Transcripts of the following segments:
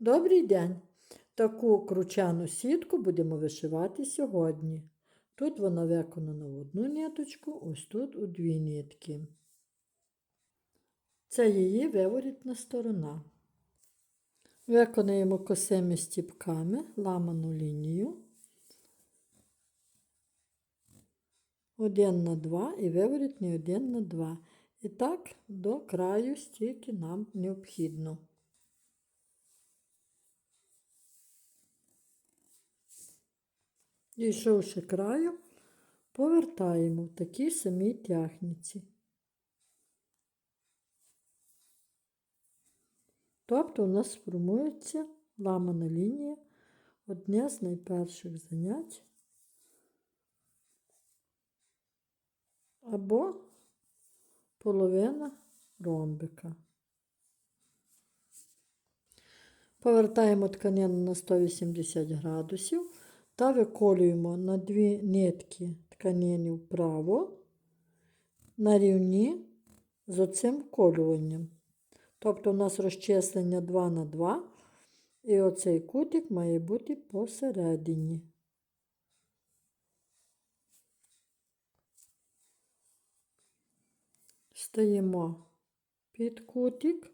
Добрий день! Таку кручану сітку будемо вишивати сьогодні. Тут вона виконана в одну ниточку, ось тут у дві нитки. Це її виворітна сторона. Виконаємо косими стіпками ламану лінію. Один на два і виворітний один на два. І так до краю стільки нам необхідно. Дійшовши краю, повертаємо в такій самій тягниці. Тобто у нас формується ламана лінія, одне з найперших занять або половина ромбика. Повертаємо тканину на 180 градусів та виколюємо на дві нитки тканини вправо на рівні з оцим вколюванням. Тобто у нас розчислення 2 на 2, і оцей кутик має бути посередині. Стаємо під кутик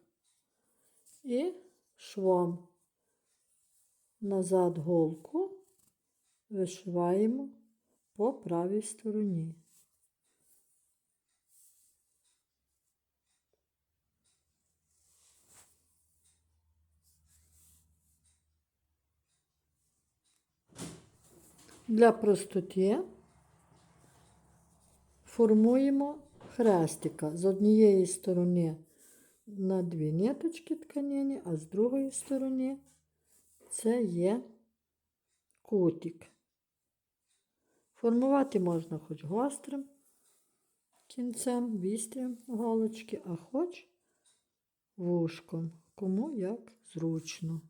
і швом назад голку вишиваємо по правій стороні. Для простоти формуємо хрестика з однієї сторони на дві ниточки тканини, а з другої сторони це є кутик. Формувати можна хоч гострим кінцем, вістрям голочки, а хоч вушком, кому як зручно.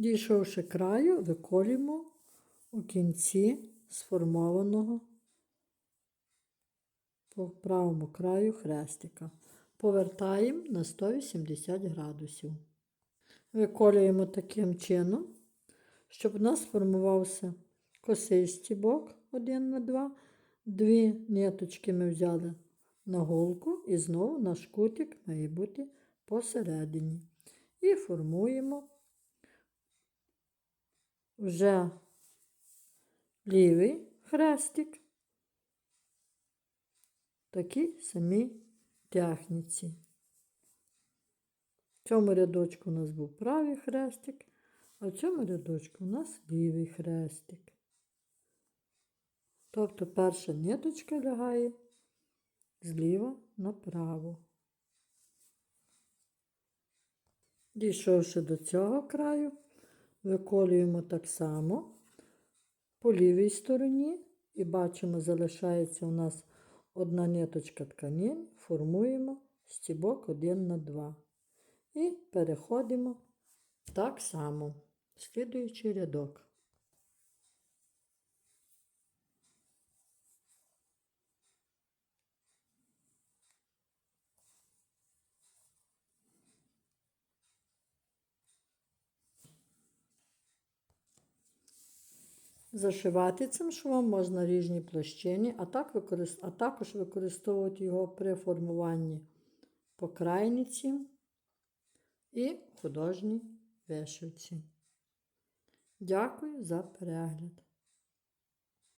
Дійшовши краю, виколюємо у кінці сформованого по правому краю хрестика. Повертаємо на 180 градусів. Виколюємо таким чином, щоб у нас сформувався косий стібок 1 на 2. Дві ниточки ми взяли на голку і знову наш кутик має бути посередині. І формуємо вже лівий хрестик, такі самі тягниці. В цьому рядочку у нас був правий хрестик, а в цьому рядочку у нас лівий хрестик. Тобто перша ниточка лягає зліва направо. Дійшовши до цього краю, виколюємо так само по лівій стороні і бачимо, залишається у нас одна ниточка тканин, формуємо стібок 1 на 2. І переходимо так само, слідуючий рядок. Зашивати цим швом можна ріжні площини, а, також використовувати його при формуванні покрайниці і художній вишивці. Дякую за перегляд!